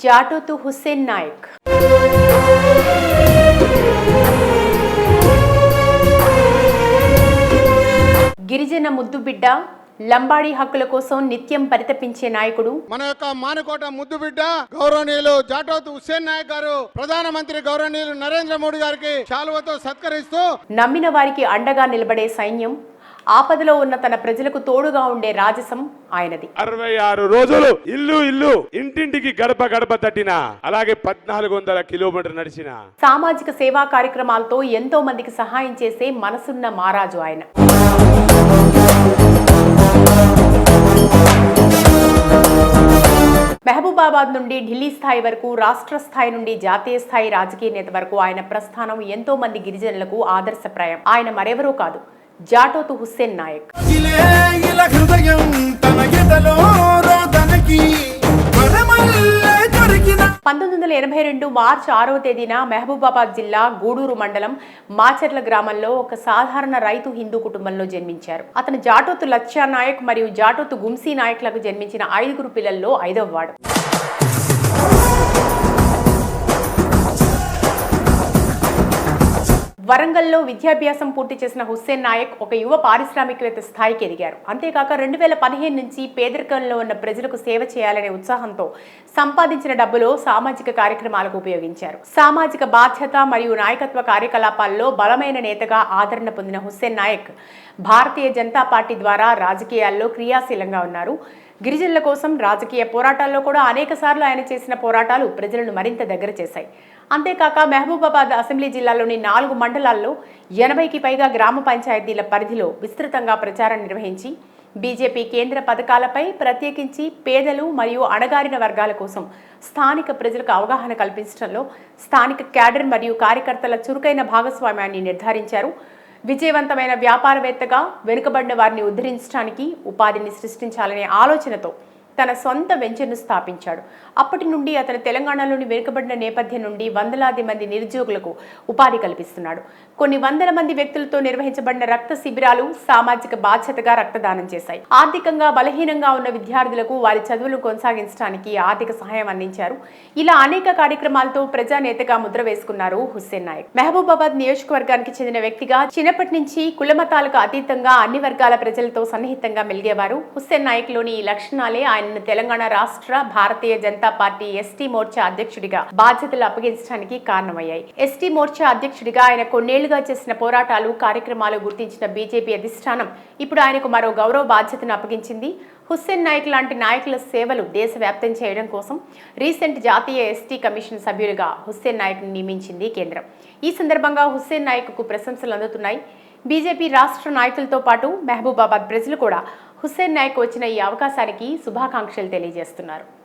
జాటోతు హుస్సేన్ నాయక్. గిరిజన ముద్దుబిడ్డ లంబాడీ హక్కుల కోసం నిత్యం పరితపించే నాయకుడు. మన యొక్క మానకోట ముద్దు బిడ్డ గౌరవనీయులు జాటోత్ హుస్సేన్ నాయక్ గారు ప్రధానమంత్రి గౌరవనీయులు నరేంద్ర మోడీ గారికి శాలువతో సత్కరిస్తూ నమ్మిన వారికి అండగా నిలబడే సైన్యం ఆపదలో ఉన్న తన ప్రజలకు తోడుగా ఉండే రాజసం ఆయనది. అరవై ఆరు రోజులు ఇల్లు ఇల్లు ఇంటింటికి గడప గడప తట్టిన అలాగే పద్నాలుగు వందల కిలోమీటర్ నడిచిన. సామాజిక సేవా కార్యక్రమాలతో ఎంతో మందికి సహాయం చేసే మనసున్న మారాజు ఆయన. మహబూబాబాద్ నుండి ఢిల్లీ స్థాయి వరకు రాష్ట్ర స్థాయి నుండి జాతీయ స్థాయి రాజకీయ నేత వరకు ఆయన ప్రస్థానం ఎంతో మంది గిరిజనులకు ఆదర్శప్రాయం. ఆయన మరెవరో కాదు. జాటోతు హుస్సేన్ నాయక్. పంతొమ్మిది వందల ఎనభై రెండు మార్చి ఆరవ తేదీన మహబూబాబాద్ జిల్లా గూడూరు మండలం మాచర్ల గ్రామంలో ఒక సాధారణ రైతు హిందూ కుటుంబంలో జన్మించారు. అతను జాటోతు లచ్చా నాయక్ మరియు జాటోతు గుంసీ నాయక్లకు జన్మించిన ఐదుగురు పిల్లల్లో ఐదవ వాడు వరంగల్లో విద్యాభ్యాసం పూర్తి చేసిన హుస్సేన్ నాయక్ ఒక యువ పారిశ్రామికవేత్త స్థాయికి ఎదిగారు. అంతేకాక రెండు వేల పదిహేను నుంచి పేదరికంలో ఉన్న ప్రజలకు సేవ చేయాలనే ఉత్సాహంతో సంపాదించిన డబ్బులో సామాజిక కార్యక్రమాలకు ఉపయోగించారు. సామాజిక బాధ్యత మరియు నాయకత్వ కార్యకలాపాల్లో బలమైన నేతగా ఆదరణ పొందిన హుస్సేన్ నాయక్ భారతీయ జనతా పార్టీ ద్వారా రాజకీయాల్లో క్రియాశీలంగా ఉన్నారు. గిరిజనుల కోసం రాజకీయ పోరాటాల్లో కూడా అనేక సార్లు ఆయన చేసిన పోరాటాలు ప్రజలను మరింత దగ్గర చేశాయి. అంతేకాక మహబూబాబాద్ అసెంబ్లీ జిల్లాలోని నాలుగు మండలాల్లో ఎనభైకి పైగా గ్రామ పంచాయతీల పరిధిలో విస్తృతంగా ప్రచారం నిర్వహించి బీజేపీ కేంద్ర పథకాలపై ప్రత్యేకించి పేదలు మరియు అణగారిన వర్గాల కోసం స్థానిక ప్రజలకు అవగాహన కల్పించడంలో స్థానిక క్యాడర్ మరియు కార్యకర్తల చురుకైన భాగస్వామ్యాన్ని నిర్ధారించారు. విజయవంతమైన వ్యాపారవేత్తగా వెనుకబడిన వారిని ఉద్ధరించడానికి ఉపాధిని సృష్టించాలనే ఆలోచనతో తన సొంత వెంచర్ను స్థాపించాడు. అప్పటి నుండి అతను తెలంగాణలోని వెనుకబడిన నేపథ్యం నుండి వందలాది మంది నిరుద్యోగులకు ఉపాధి కల్పిస్తున్నాడు. కొన్ని వందల మంది వ్యక్తులతో నిర్వహించబడిన రక్త శిబిరాలు సామాజిక బాధ్యతగా రక్తదానం చేశాయి. ఆర్థికంగా బలహీనంగా ఉన్న విద్యార్థులకు వారి చదువులు కొనసాగించడానికి ఆర్థిక సహాయం అందించారు. ఇలా అనేక కార్యక్రమాలతో ప్రజానేతగా ముద్ర వేసుకున్నారు హుస్సేన్ నాయక్. మహబూబాబాద్ నియోజకవర్గానికి చెందిన వ్యక్తిగా చిన్నప్పటి నుంచి కులమతాలకు అతీతంగా అన్ని వర్గాల ప్రజలతో సన్నిహితంగా మెలిగేవారు హుస్సేన్ నాయక్లోని ఈ లక్షణాలే ఆయనను తెలంగాణ రాష్ట్ర భారతీయ జనతా పార్టీ ఎస్టీ మోర్చా అధ్యక్షుడిగా బాధ్యతలు అప్పగించడానికి కారణమయ్యాయి. ఎస్టీ మోర్చా అధ్యక్షుడిగా ఆయన కొన్నేళ్ళుగా చేసిన పోరాటాలు కార్యక్రమాలు గుర్తించిన బీజేపీ అధిష్టానం ఇప్పుడు ఆయనకు మరో గౌరవ బాధ్యతను అప్పగించింది. హుస్సేన్ నాయక్ లాంటి నాయకుల సేవలు దేశవ్యాప్తం చేయడం కోసం రీసెంట్ జాతీయ ఎస్టీ కమిషన్ సభ్యులుగా హుస్సేన్ నాయక్ను నియమించింది కేంద్రం. ఈ సందర్భంగా హుస్సేన్ నాయక్కు ప్రశంసలు అందుతున్నాయి. బీజేపీ రాష్ట్ర నాయకులతో పాటు మహబూబాబాద్ ప్రజలు కూడా హుస్సేన్ నాయక్ వచ్చిన ఈ అవకాశానికి శుభాకాంక్షలు తెలియజేస్తున్నారు.